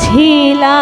ছিলা